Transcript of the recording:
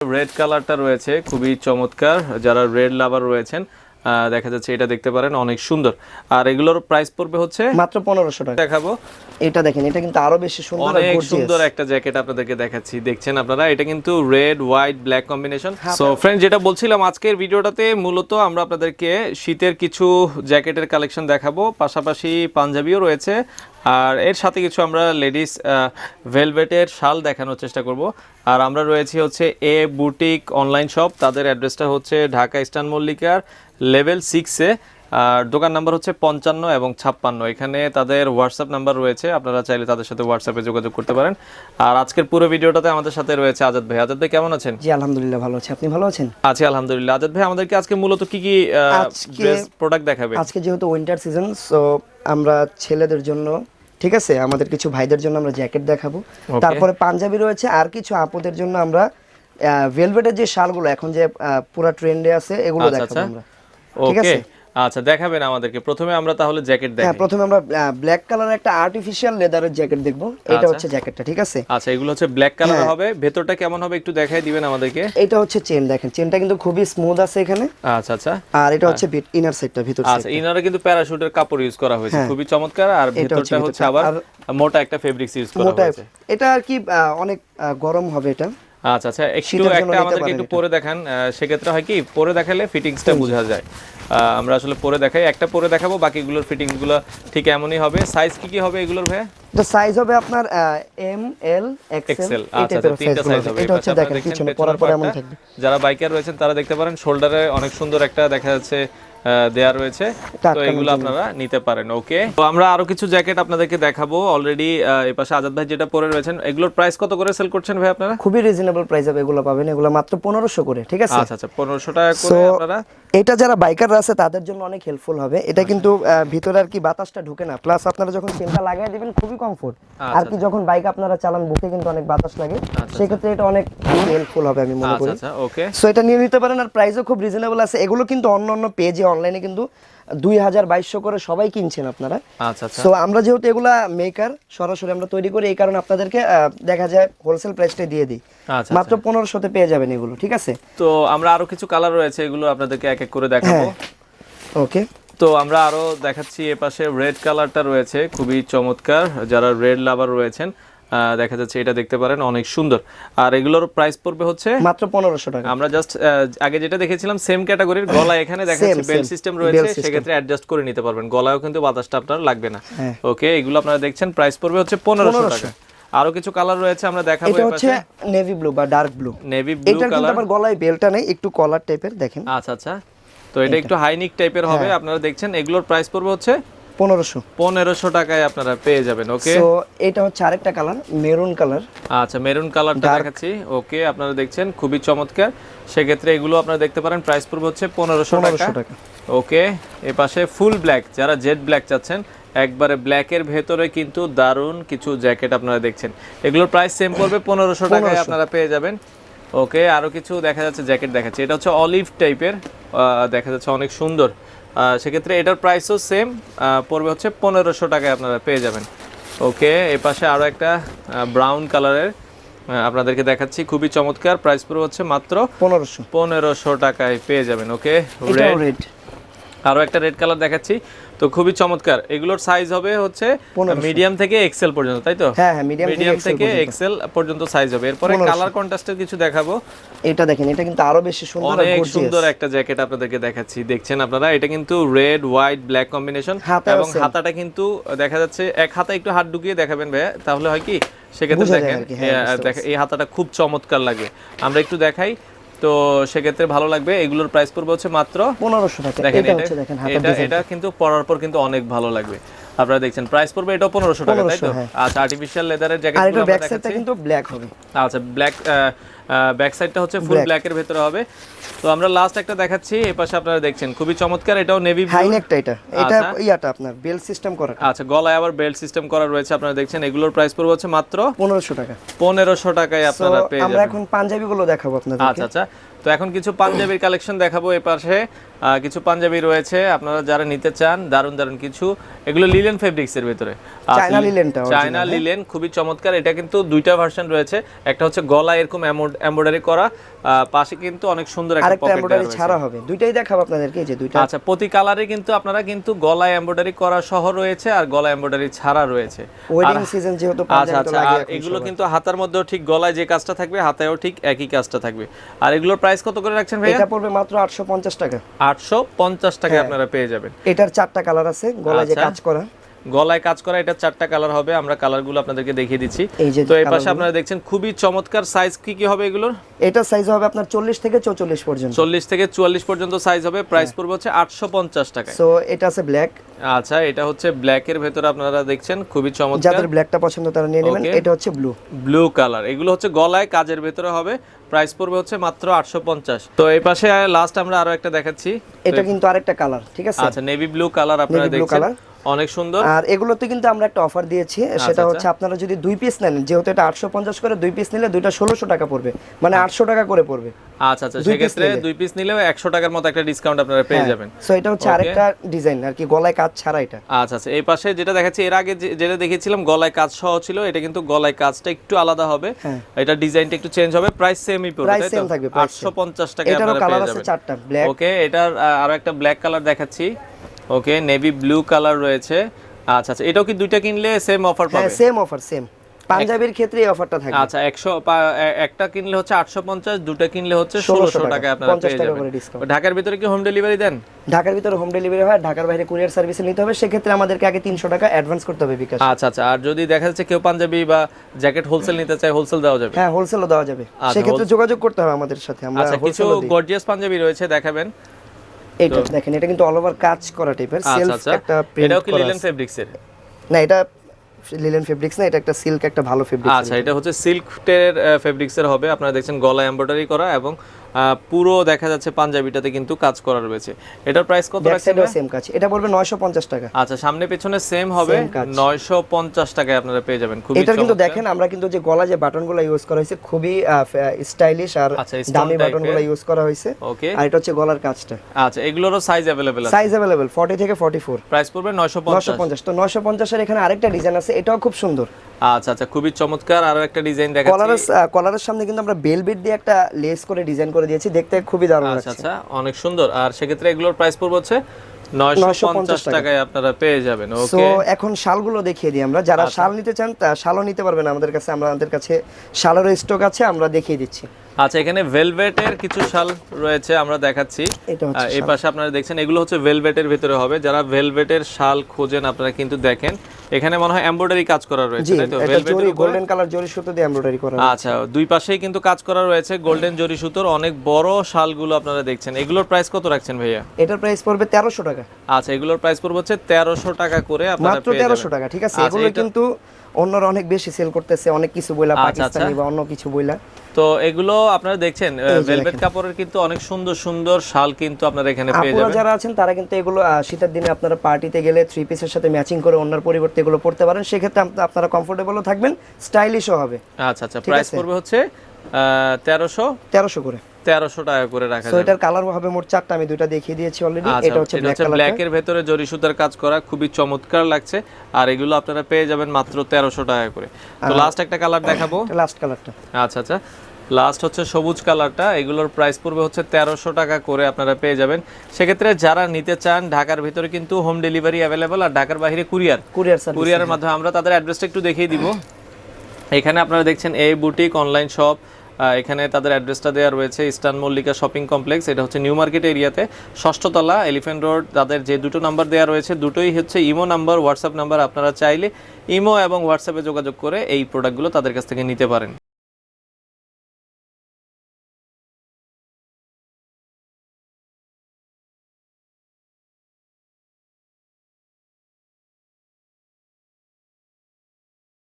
Red কালারটা রয়েছে খুবই চমৎকার যারা রেড লাভার রয়েছেন। দেখা যাচ্ছে এটা দেখতে পারেন অনেক সুন্দর। আর এগুলোর প্রাইস পড়বে হচ্ছে মাত্র পনেরোশো টাকা। দেখাবো। এটা দেখেন এটা কিন্তু আরও বেশি সুন্দর অনেক সুন্দর একটা জ্যাকেট আপনাদেরকে দেখাচ্ছি। দেখছেন আপনারা? এটা কিন্তু red white black combination so friend যেটা বলছিলাম আজকের ভিডিওটাতে মূলত আমরা আপনাদেরকে শীতের কিছু জ্যাকেটের কালেকশন দেখাবো। পাশাপাশি পাঞ্জাবিও রয়েছে। আর এর সাথে কিছু আমরা লেডিস ভেলভেটের শাল দেখানোর চেষ্টা করব। আর আমরা রয়েছি হচ্ছে এ বুটিক অনলাইন শপ তাদের অ্যাড্রেসটা হচ্ছে ঢাকা ইস্টার্ন মল্লিকার লেভেল সিক্সে আর দোকান নাম্বার হচ্ছে পঞ্চান্ন এবং ছাপ্পান্ন। এখানে তাদের হোয়াটসঅ্যাপ নাম্বার রয়েছে আপনারা চাইলে তাদের সাথে হোয়াটসঅ্যাপে যোগাযোগ করতে পারেন। আর আজকের পুরো ভিডিওটাতে আমাদের সাথে রয়েছে আজাদ ভাই। আজাদ ভাই কেমন আছেন? জি আলহামদুলিল্লাহ ভালো আছি। আপনি ভালো আছেন? আছি আলহামদুলিল্লাহ। আজাদ ভাই আমাদেরকে আজকে মূলত কি কি প্রোডাক্ট দেখাবে আজকে যেহেতু উইন্টার সিজন সো আমরা ছেলেদের জন্য ঠিক আছে আমাদের কিছু ভাইদের জন্য আমরা জ্যাকেট দেখাবো। তারপরে পাঞ্জাবি রয়েছে আর কিছু আপুদের জন্য আমরা ভেলভেটের যে শালগুলো এখন যে পুরা ট্রেন্ডে আছে এগুলো আচ্ছা, দেখাবো আচ্ছা। আমরা। ঠিক ওকে আচ্ছা দেখাবেন আমাদেরকে। প্রথমে আমরা তাহলে জ্যাকেট হ্যাঁ প্রথমে আমরা ব্ল্যাক কালারের একটা আর্টিফিশিয়াল লেদারের জ্যাকেট দেখব। এটা আচ্ছা। হচ্ছে জ্যাকেটটা ঠিক আছে? আচ্ছা এগুলো হচ্ছে ব্ল্যাক কালার হ্যাঁ। হবে। ভেতরটা কেমন হবে একটু দেখাই দিবেন আমাদেরকে। এটা হচ্ছে চেন দেখেন। চেনটা কিন্তু খুবই স্মুথ আছে এখানে। আচ্ছা আচ্ছা। আর এটা হচ্ছে ইনার সাইডটা ভিতর আচ্ছা ইনারে কিন্তু প্যারাশুটের কাপড় ইউজ করা হয়েছে। হ্যাঁ। খুবই চমৎকার। আর ভেতরটা হচ্ছে আবার মোটা একটা ফেব্রিক্স ইউজ করা হয়েছে। এটা আর কি অনেক গরম হবে এটা। আচ্ছা আচ্ছা একটু একটা আমাদেরকে একটু পরে দেখান। সেক্ষেত্রে হয় কি পরে দেখালে ফিটিংসটা বোঝা যায়। আমরা আসলে পরে দেখাই। একটা পরে দেখাবো বাকিগুলোর ফিটিংসগুলো ঠিক এমনই হবে। সাইজ কি কি হবে এগুলোর ভাইয়া? এটা সাইজ হবে আপনার এম এল এক্সেল এক্সেল আচ্ছা আচ্ছা তিনটা সাইজ হবে। এটা হচ্ছে দেখেন পিছনে পরার পরে এমন থাকবে। যারা বাইকার রয়েছেন তারা দেখতে পারেন শোল্ডারে অনেক সুন্দর একটা দেখা যাচ্ছে দেয়া রয়েছে। তো এগুলো আপনারা নিতে পারেন ওকে তো আমরা আরও কিছু জ্যাকেট আপনাদেরকে দেখাবো। অলরেডি এই পাশে আজাদ ভাই যেটা পরে রয়েছেন এগুলোর প্রাইস কত করে সেল করছেন ভাই আপনারা? খুবই রিজনেবল প্রাইসে এগুলো পাবেন। এগুলো মাত্র পনেরোশো করে ঠিক আছে? আচ্ছা আচ্ছা পনেরোশো টাকা করে আপনারা এটা যারা বাইকাররা আছে তাদের জন্য অনেক হেল্পফুল হবে। এটা কিন্তু ভিতরে আর কি বাতাসটা ঢুকে না। প্লাস আপনারা যখন চেনটা লাগিয়ে দিবেন খুবই কমফোর্ট আর কি যখন বাইক আপনারা চালান বুকে কিন্তু অনেক বাতাস লাগে। সেক্ষেত্রে এটা অনেক হেল্পফুল হবে আমি মনে আচ্ছা করি। আচ্ছা ওকে। সো এটা নিয়ে নিতে পারেন আর প্রাইসও খুব রিজনেবল আছে। এগুলো কিন্তু অন্য অন্য পেজে অনলাইনে কিন্তু দুই হাজার বাইশশো করে সবাই কিনছেন আপনারা। আচ্ছা আচ্ছা। সো আমরা যেহেতু এগুলা মেকার সরাসরি আমরা তৈরি করি এই কারণে আপনাদেরকে দেখা যায় হোলসেল প্রাইসটাই দিয়ে দিই। আচ্ছা মাত্র পনেরোশোতে পেয়ে যাবেন এগুলো ঠিক আছে? তো আমরা আরও কিছু কালার রয়েছে এগুলো আপনাদেরকে এক এক করে দেখাবো। হ্যাঁ। ওকে তো আমরা আরও দেখাচ্ছি এ পাশে রেড কালারটা রয়েছে খুবই চমৎকার যারা রেড লাভার রয়েছেন। দেখা যাচ্ছে এটা দেখতে পারেন অনেক সুন্দর। আর এগুলোর প্রাইস পড়বে হচ্ছে মাত্র পনেরোশো টাকা। আমরা জাস্ট আগে যেটা দেখেছিলাম সেম ক্যাটাগরির গলা এখানে দেখা যাচ্ছে বেল সিস্টেম রয়েছে সেক্ষেত্রে অ্যাডজাস্ট করে নিতে পারবেন। গলায়ও কিন্তু বাতাসটা আপনার লাগবে না। হ্যাঁ। ওকে এগুলো আপনারা দেখছেন প্রাইস পড়বে হচ্ছে পনেরোশো 1500 টাকা আরও কিছু কালার রয়েছে আমরা দেখাবো এটা হচ্ছে নেভি ব্লু বা ডার্ক ব্লু নেভি ব্লু এটার কিন্তু কালার আবার গলায় বেলটা নেই একটু কলার টাইপের দেখেন। আচ্ছা আচ্ছা। তো এটা একটু হাইনিক টাইপের হবে হ্যাঁ। আপনারা দেখছেন এগুলোর প্রাইস পড়বে হচ্ছে পনেরোশো। পনেরোশো টাকায় আপনারা পেয়ে যাবেন ওকে তো এটা হচ্ছে আরেকটা কালার মেরুন কালার। আচ্ছা মেরুন কালারটা দেখাচ্ছি ওকে আপনারা দেখছেন খুবই চমৎকার। সেক্ষেত্রে এগুলো আপনারা দেখতে পারেন প্রাইস পড়বে হচ্ছে পনেরোশো টাকা। ওকে এ পাশে ফুল ব্ল্যাক যারা জেড ব্ল্যাক চাচ্ছেন একবারে ব্ল্যাকের ভেতরে কিন্তু দারুণ কিছু জ্যাকেট আপনারা দেখছেন। এগুলোর প্রাইস সেম পড়বে পনেরোশো টাকায় আপনারা পেয়ে যাবেন। ওকে আরও কিছু দেখা যাচ্ছে জ্যাকেট দেখাচ্ছে। এটা হচ্ছে অলিভ টাইপের দেখা যাচ্ছে অনেক সুন্দর। সেক্ষেত্রে এটার প্রাইসও সেম পড়বে হচ্ছে পনেরোশো টাকায় আপনারা পেয়ে যাবেন। ওকে এ পাশে আরও একটা ব্রাউন কালারের আপনাদেরকে দেখাচ্ছি। খুবই চমৎকার প্রাইস পড়বে হচ্ছে মাত্র পনেরোশো। পনেরোশো টাকায় পেয়ে যাবেন। ওকে রেড আরও একটা রেড কালার দেখাচ্ছি। তো খুবই চমৎকার। এগুলোর সাইজ হবে হচ্ছে মিডিয়াম থেকে এক্সেল পর্যন্ত তাই তো? হ্যাঁ হ্যাঁ মিডিয়াম থেকে এক্সেল পর্যন্ত। সাইজ হবে। এরপরে কালার কন্ট্রাস্টের কিছু দেখাবো। এটা দেখেন এটা কিন্তু আরও বেশি সুন্দর অনেক সুন্দর একটা জ্যাকেট আপনাদেরকে দেখাচ্ছি। দেখছেন আপনারা? এটা কিন্তু রেড হোয়াইট ব্ল্যাক কম্বিনেশন এবং হাতাটা কিন্তু দেখা যাচ্ছে এক হাতা একটু হাত ঢুকিয়ে দেখাবেন ভাইয়া। তাহলে হয় কি? সেক্ষেত্রে দেখেন হ্যাঁ, দেখেন, এই হাতাটা খুব চমৎকার লাগে। আমরা একটু দেখাই। তো সেক্ষেত্রে ভালো লাগবে। এগুলোর প্রাইস পড়বে হচ্ছে মাত্র পনেরোশো টাকা। দেখেন এটা কিন্তু পরার পর কিন্তু অনেক ভালো লাগবে। আপনারা দেখছেন প্রাইস পড়বে এটাও পনেরোশো টাকা তাই তো? 1500 হ্যাঁ। আচ্ছা আর্টিফিশিয়াল লেদারের জ্যাকেট আর এটা ব্যাক সাইডটা কিন্তু ব্ল্যাক হবে। আচ্ছা ব্ল্যাক ব্যাক সাইডটা হচ্ছে ফুল ব্ল্যাকের ভেতরে হবে। তো আমরা লাস্ট একটা দেখাচ্ছি এই পাশে আপনারা দেখছেন। খুবই চমৎকার এটাও নেভি ব্লু হাইনেকটা এটা। এটা আচ্ছা। ইয়াটা আপনার বেল সিস্টেম করা। আচ্ছা গলায় আবার বেল্ট সিস্টেম করা রয়েছে আপনারা দেখছেন। এগুলোর প্রাইস পড়বে হচ্ছে মাত্র পনেরোশো টাকা। পনেরোশো টাকায় আপনারা পেয়ে যাবেন। আমরা এখন পাঞ্জাবি গুলো দেখাবো আপনাদের আচ্ছা আচ্ছা। তো এখন কিছু পাঞ্জাবির কালেকশন দেখাবো এ পাশে। কিছু পাঞ্জাবি রয়েছে আপনারা যারা নিতে চান দারুণ দারুণ কিছু। এগুলো লিলেন ফেব্রিক্স এর ভিতরে। চায়না লিলেনটা চায়না লিলেন খুবই চমৎকার। এটা কিন্তু দুইটা ভার্সন রয়েছে। একটা হচ্ছে গলা এরকম এমব্রয়ডারি করা। পাশে কিন্তু অনেক সুন্দর একটা পকেট এমব্রয়ডারি ছাড়া হবে। দুইটাই দেখাবো আপনাদেরকে এই যে দুইটা। আচ্ছা প্রতি কালারে কিন্তু আপনারা কিন্তু গলায় এমব্রয়ডারি করা সহ রয়েছে আর গলা এমব্রয়ডারি ছাড়া রয়েছে। ওয়েডিং সিজন যেহেতু আচ্ছা পাঞ্জাবি আচ্ছা এগুলো কিন্তু হাতার মধ্যেও ঠিক গলায় যে কাজটা থাকবে হাতায়ও ঠিক একই কাজটা থাকবে। আর এগুলোর প্রাইস কত করে রাখছেন ভাই এটা পড়বে মাত্র 850 টাকা। আটশো পঞ্চাশ টাকায় আপনারা পেয়ে যাবেন। এটার চারটা কালার আছে গলায় যে আচ্ছা। কাজ করা। গলায় কাজ করা এটা চারটা কালার হবে আমরা কালারগুলো আপনাদেরকে দেখিয়ে দিচ্ছি। তো এই পাশে আপনারা দেখছেন খুবই চমৎকার সাইজ কি কি হবে এগুলোর? এটা সাইজ হবে আপনার 40 থেকে 44 পর্যন্ত। চল্লিশ থেকে চুয়াল্লিশ পর্যন্ত সাইজ হবে প্রাইস হ্যাঁ। পড়বে হচ্ছে আটশো পঞ্চাশ টাকায়। সো এটা আছে ব্ল্যাক আচ্ছা এটা হচ্ছে ব্ল্যাক এর ভেতরে আপনারা দেখছেন খুবই চমৎকার। যাদের ব্ল্যাকটা পছন্দ তারা নিয়ে নেবেন এটা হচ্ছে ব্লু ব্লু কালার এগুলো হচ্ছে গলায় কাজের ভেতরে হবে প্রাইস পড়বে হচ্ছে মাত্র আটশো পঞ্চাশ। তো এই পাশে লাস্ট আমরা আরও একটা দেখাচ্ছি। এটা কিন্তু আরেকটা কালার ঠিক আছে? আচ্ছা নেভি ব্লু কালার আপনারা দেখছেন। অনেক সুন্দর। আর এগুলোতে কিন্তু আমরা একটা অফার দিয়েছি সেটা আচ্ছা। হচ্ছে আপনারা যদি দুই পিস নেন যেহেতু এটা আটশো পঞ্চাশ করে দুই পিস নিলে দুইটা ষোলোশো টাকা পড়বে। মানে আটশো টাকা করে পড়বে। আচ্ছা আচ্ছা সেক্ষেত্রে দুই পিস নিলেও একশো টাকার মতো একটা ডিসকাউন্ট আপনারা পেয়ে যাবেন। সো এটা হচ্ছে আরেকটা ডিজাইন আর কি গলায় কাজ ছাড়া এটা। আচ্ছা আচ্ছা এই পাশে যেটা দেখাচ্ছি এর আগে যেটা দেখেছিলাম গলায় কাজ সহ ছিল এটা কিন্তু গলায় কাজটা একটু আলাদা হবে। হ্যাঁ। এটা ডিজাইনটা একটু চেঞ্জ হবে প্রাইস সেমই পড়বে তো? same থাকবে, price আটশো পঞ্চাশ টাকা এটারও আপনারা কালার পেয়ে আছে যাবেন। চারটা ব্ল্যাক ওকে এটার আরও একটা ব্ল্যাক কালার দেখাচ্ছি। ওকে নেভি ব্লু কালার রয়েছে। আচ্ছা আচ্ছা এটাও কি দুইটা কিনলে সেম অফার পাবে? হ্যাঁ সেম অফার সেম পাঞ্জাবির ক্ষেত্রে এই অফারটা থাকবে। আচ্ছা একশো পা- এ- একটা কিনলে হচ্ছে আটশো পঞ্চাশ দুটো কিনলে হচ্ছে 1600 ষোলোশো টাকা, আপনারা 50 পেয়ে যাবেন। ঢাকার ভিতরে কি হোম ডেলিভারি দেন? ঢাকার ভিতরে হোম ডেলিভারি হয় ঢাকার বাইরে কুরিয়ার সার্ভিসে নিতে হবে। সেক্ষেত্রে আমাদেরকে আগে তিনশো টাকা অ্যাডভান্স করতে হবে বিকাশ। আচ্ছা আচ্ছা আর যদি দেখা যাচ্ছে কেউ পাঞ্জাবি বা জ্যাকেট হোলসেল নিতে চায় হোলসেল দেওয়া যাবে? হ্যাঁ হোলসেলও দেওয়া যাবে। আচ্ছা, সেক্ষেত্রে যোগাযোগ করতে হবে আমাদের সাথে। আমরা আচ্ছা কিছু গর্জিয়াস পাঞ্জাবি রয়েছে দেখাবেন। এইটা দেখেন এটা কিন্তু অল ওভার কাজ করা টাইপের আচ্ছা সেলফ আচ্ছা। একটা প্রিন্ট এটাও কি লিলেন। ফেব্রিক্স এর? না এটা লিলেন ফেব্রিক্স না এটা একটা সিল্ক একটা ভালো ফেব্রিক্স আচ্ছা এটা হচ্ছে সিল্কের ফেব্রিক্স এর হবে। আপনারা দেখছেন গলা এমব্রয়ডারি করা এবং পুরো দেখা যাচ্ছে পাঞ্জাবিটাতে কিন্তু কাজ করা রয়েছে এটার প্রাইস কত ব্যাক রাখছেন সাইডেও ভাই? সেম কাজ এটা পড়বে 950 টাকা আচ্ছা সামনে পেছনে সেম হবে Same কাজ। নয়শো পঞ্চাশ টাকায় আপনারা পেয়ে যাবেন খুবই এটার কিন্তু চমৎকার। দেখেন আমরা কিন্তু যে গলা যে বাটনগুলো ইউজ করা হয়েছে খুবই স্টাইলিশ আর আচ্ছা, stone দামি type বাটনগুলো এর। ইউজ করা হয়েছে ওকে আর এটা হচ্ছে গলার কাজটা আচ্ছা এগুলোরও সাইজ অ্যাভেলেবেল আছে সাইজ अवेलेबल 40 থেকে 44 প্রাইস পড়বে নয়শো পঞ্চাশ 950 তো 950 এর এখানে আরেকটা ডিজাইন আছে এটাও খুব সুন্দর আচ্ছা আচ্ছা খুবই চমৎকার আরো একটা ডিজাইন কলারের দেখাচ্ছি কলারের সামনে কিন্তু আমরা বেলবিট দিয়ে একটা লেস করে ডিজাইন করে দিয়েছি দেখতে খুবই দারুণ আচ্ছা লাগছে। আচ্ছা অনেক সুন্দর। আর সেক্ষেত্রে এগুলোর প্রাইস পড়বে হচ্ছে 950 টাকায় আপনারা পেয়ে যাবেন সো এখন শালগুলো দেখিয়ে দিই আমরা। যারা আচ্ছা। শাল নিতে চান তা শালও নিতে পারবেন আমাদের কাছে। আমরা আমাদের কাছে শালেরও স্টক আছে আমরা দেখিয়ে দিচ্ছি। আচ্ছা এখানে ভেলভেটের কিছু শাল রয়েছে আমরা দেখাচ্ছি। এই পাশে আপনারা দেখছেন এগুলো হচ্ছে ভেলভেটের ভিতরে হবে। যারা ভেলভেটের শাল খোঁজেন আপনারা কিন্তু দেখেন। এখানে মনে হয় এমব্রয়ডারি কাজ করা রয়েছে তাই তো? ভেলভেটের গোল্ডেন কালার জরি সুতো দিয়ে এমব্রয়ডারি করা আচ্ছা দুই পাশেই কিন্তু কাজ করা রয়েছে গোল্ডেন জরি সুতোর অনেক বড় শালগুলো আপনারা দেখছেন। এগুলোর প্রাইস কত রাখছেন ভাইয়া? এটার প্রাইস পড়বে 1300 টাকা। আচ্ছা এগুলোর প্রাইস পড়বে হচ্ছে তেরোশো টাকা করে আপনারা মাত্র 1300 টাকা ঠিক আছে? আচ্ছা, এগুলো কিন্তু অন্যরা অনেক বেশি সেল করতেছে অনেক কিছু বইলা আচ্ছা, পাকিস্তানি বা অন্য কিছু বইলা। তো এগুলো আপনারা দেখছেন ভেলভেট কাপড়ের কিন্তু অনেক সুন্দর সুন্দর শাল কিন্তু আপনারা এখানে পেয়ে যাবেন। যারা আছেন তারা কিন্তু এগুলো শীতের দিনে আপনারা পার্টিতে গেলে থ্রি পিসের সাথে ম্যাচিং করে অন্যার পরিবর্তে এগুলো পড়তে পারেন। সেক্ষেত্রে আপ- আপনারা কমফোর্টেবলও থাকবেন স্টাইলিশও হবে। আচ্ছা আচ্ছা। প্রাইস পড়বে হচ্ছে তেরোশো। তেরোশো করে। তেরোশো টাকা করে রাখা সো যাবে। এটার কালার হবে মোট চারটা আমি দুইটা দেখিয়ে দিয়েছি অলরেডি আচ্ছা এটা হচ্ছে ব্ল্যাক কালার ব্ল্যাকের ভেতরে জরি সুতার কাজ করা খুবই চমৎকার লাগছে। আর এগুলো আপনারা পেয়ে যাবেন মাত্র তেরোশো টাকা করে। তো লাস্ট একটা কালার দেখাবো। লাস্ট কালারটা আচ্ছা আচ্ছা। লাস্ট হচ্ছে সবুজ কালারটা এগুলোর প্রাইস পড়বে হচ্ছে তেরোশো টাকা করে আপনারা পেয়ে যাবেন। সেক্ষেত্রে যারা নিতে চান ঢাকার ভিতরে কিন্তু হোম ডেলিভারি অ্যাভেলেবল আর ঢাকার বাইরে কুরিয়ার কুরিয়ার কুরিয়ারের মাধ্যমে আমরা তাদের অ্যাড্রেসটা একটু দেখিয়ে দিব। এখানে আপনারা দেখছেন এই বুটিক অনলাইন শপ এখানে তাদের অ্যাড্রেসটা দেওয়া রয়েছে ইস্টার্ন মল্লিকা শপিং কমপ্লেক্স। এটা হচ্ছে নিউ মার্কেট এরিয়াতে। ষষ্ঠতলা এলিফেন্ট রোড, তাদের যে দুটো নাম্বার দেওয়া রয়েছে, দুটোই হচ্ছে ইমো নাম্বার, হোয়াটসঅ্যাপ নাম্বার। আপনারা চাইলে ইমো এবং হোয়াটসঅ্যাপে যোগাযোগ করে এই প্রোডাক্টগুলো তাদের কাছ থেকে নিতে পারেন।